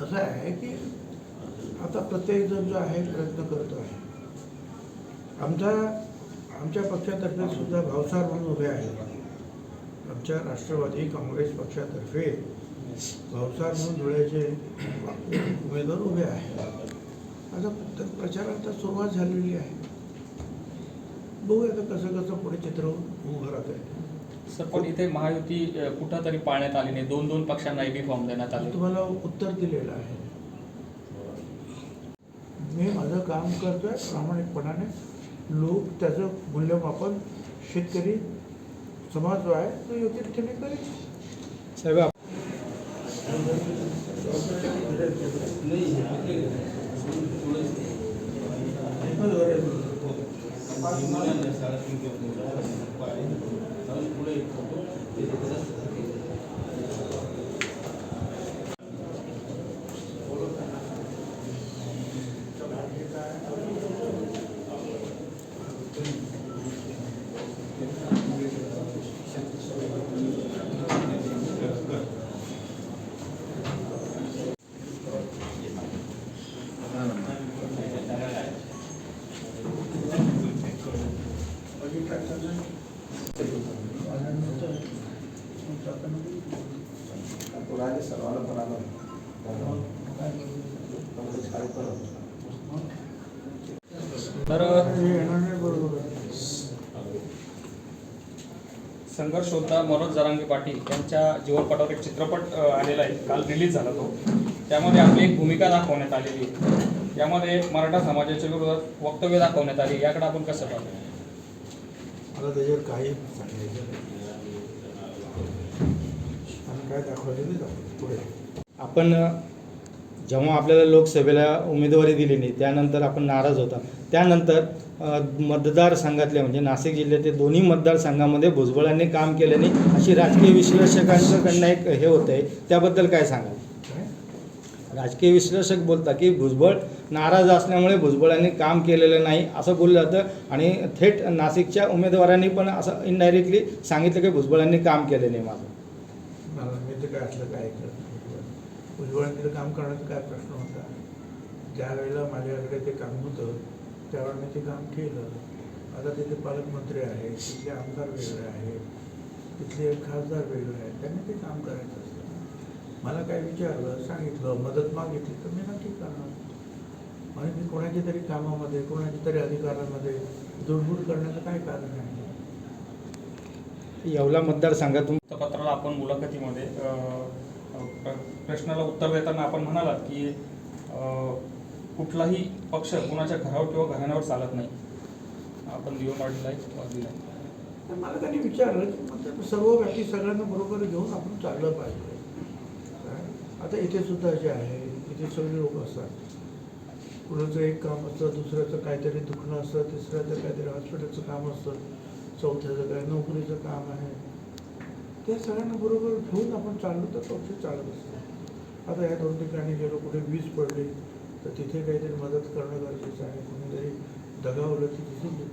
असं आहे की आता प्रत्येकजण जो आहे प्रयत्न करतो आहे. आमचा आमच्या पक्षातर्फे सुद्धा भावसार म्हणून उभे आहेत. आमच्या राष्ट्रवादी काँग्रेस पक्षातर्फे भावसार म्हणून धुळ्याचे उमेदवार उभे आहेत. आता तर प्रचाराला सुरुवात झालेली आहे. बघूया आता कसं कसं पुढे चित्र उभं राहत आहे सर पण इथे महायुती अ, कुठंतरी पाळण्यात आली नाही दोन दोन पक्षांना एबी फॉर्म देण्यात आले तुम्हाला उत्तर दिलेलं आहे मी माझं काम करतोय प्रामाणिकपणाने लोक त्याचं मूल्यमापन शेतकरी समाज जो आहे तो योग्य रीतीने करेल साहेब आप- तर हे आपण आलो तर संघर्ष होता मनोज जरांगे पाटील यांच्या जीवनपटावर एक चित्रपट आलेला आहे. काल रिलीज झाला तो. त्यामध्ये आपली एक भूमिका दाखवण्यात आलेली आहे. त्यामध्ये मराठा समाजाच्या विरोधात वक्तव्य दाखवण्यात आली याकडे आपण कसं पाहतो? मला त्याच्यावर काही सांगायचं काय पुढे. आपण जेव्हा आपल्याला लोकसभेला उमेदवारी दिली नाही त्यानंतर आपण नाराज होता. त्यानंतर मतदारसंघातले म्हणजे नाशिक जिल्ह्यातील दोन्ही मतदारसंघामध्ये भुजबळांनी काम केलं नाही अशी राजकीय विश्लेषकांकडनं एक हे होतं आहे त्याबद्दल काय सांगाल? काय? राजकीय विश्लेषक बोलतात की भुजबळ नाराज असल्यामुळे भुजबळांनी काम केलेलं नाही असं बोललं जातं. आणि थेट नाशिकच्या उमेदवारांनी पण असं इनडायरेक्टली सांगितलं की भुजबळांनी काम केलं नाही माझं. मला मी तर काय असलं काय करत तिथं काम करण्याचा काय प्रश्न होता? ज्यावेळेला माझ्याकडे ते काम होतं त्यावेळेला मी ते काम केलं. आता तिथे पालकमंत्री आहेत तिथले आमदार वेगळे आहेत तिथले खासदार वेगळे आहेत त्यांनी ते काम करायचं असतं. मला काय विचारलं सांगितलं मदत मागितली तर मी नक्की करणार. आणि मी कोणाच्या तरी कामामध्ये कोणाच्या तरी अधिकारामध्ये दुर्बूर करण्याचं काय कारण आहे? येवला मतदारसंघातून वृत्तपत्राला आपण मुलाखतीमध्ये प्रश्नाला उत्तर देताना आपण म्हणालात की कुठलाही पक्ष कुणाच्या घरावर किंवा घराण्यावर चालत नाही. आपण दिवा पाडलेला आहे दिला तर मला त्यांनी विचारलं की म्हणजे सर्व व्यक्ती सगळ्यांना बरोबर घेऊन आपण चाललं पाहिजे. काय? आता इथे सुद्धा जे आहे इथे सगळे लोक असतात. कुणाचं एक काम असतं दुसऱ्याचं काहीतरी दुखणं असतं तिसऱ्याचं काहीतरी हॉस्पिटलचं काम असतं. चौथ्याचं काय नोकरीचं काम आहे. त्या सगळ्यांना बरोबर घेऊन आपण चाललो तर पक्ष चालत असतो. आता या दोन ठिकाणी गेलो कुठे वीज पडली तर तिथे काहीतरी मदत करणं गरजेचं आहे. कुणीतरी दगावलं तर तिथे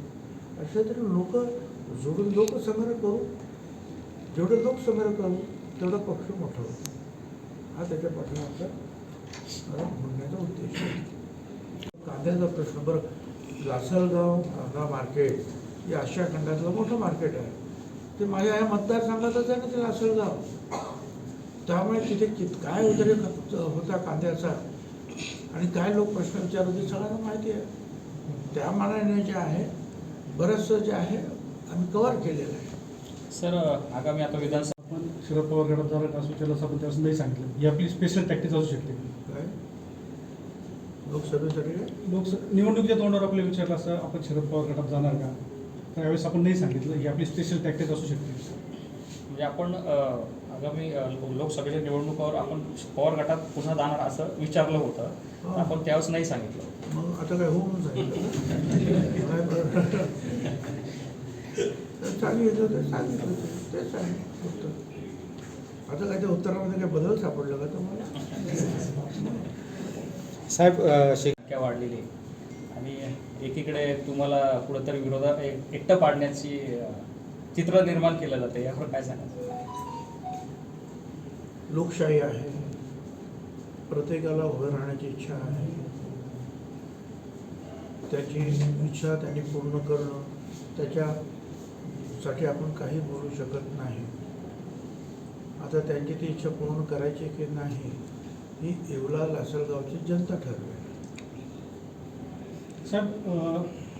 अशा तरी लोक जोडून लोकसंग्रह करू. जेवढे लोकसंग्रह करू तेवढा पक्ष मोठा होतो हा त्याच्या पाठीमागचा म्हणण्याचा उद्देश आहे. कांद्याचा प्रश्न. बरं लासलगाव कांदा मार्केट हे आशिया खंडातलं मोठं मार्केट आहे. ते माझ्या या मतदारसंघातच आहे ना ते लासलगाव. त्यामुळे तिथे कित काय उद्रेक होता कांद्याचा आणि काय लोक प्रश्न विचारत होते सगळ्यांना माहिती आहे. त्या मानाने जे आहे बरंचसं जे आहे आम्ही कव्हर केलेलं आहे. सर आगामी आता विधानसभा आपण शरद पवार गटात जर असू त्याला असं आपण त्यावेळेस नाही सांगितलं. ही आपली स्पेशल टॅक्टिस असू शकते. काय? लोकसभेसाठी काय? लोक निवडणुकीच्या तोंडावर आपल्याला विचारलं असं आपण शरद पवार गटात जाणार का? तर यावेळेस आपण नाही सांगितलं ही आपली स्पेशल टॅक्टिस असू शकते म्हणजे आपण आगामी लोकसभेच्या निवडणुकावर आपण पवार गटात पुन्हा जाणार असं विचारलं होतं. आपण त्यावेळेस नाही सांगितलं मग आता काय होऊन सांगितलं सांगितलं. तेच आहे आता काय त्या उत्तरामध्ये काय बदल सापडला का तुम्हाला साहेब अ, शे संख्या वाढलेली आहे. आणि एकीकडे तुम्हाला कुठंतरी विरोधात एक- एकटं पाडण्याची चित्र निर्माण केलं जातं यावर काय सांगायचं? लोकशाही आहे. प्रत्येकाला उभं राहण्याची इच्छा आहे. त्याची इच्छा त्यांनी पूर्ण करणं त्याच्यासाठी आपण काही बोलू शकत नाही. आता त्यांची ती इच्छा पूर्ण करायची की नाही ही येवला लासलगावची जनता ठरवेल. साहेब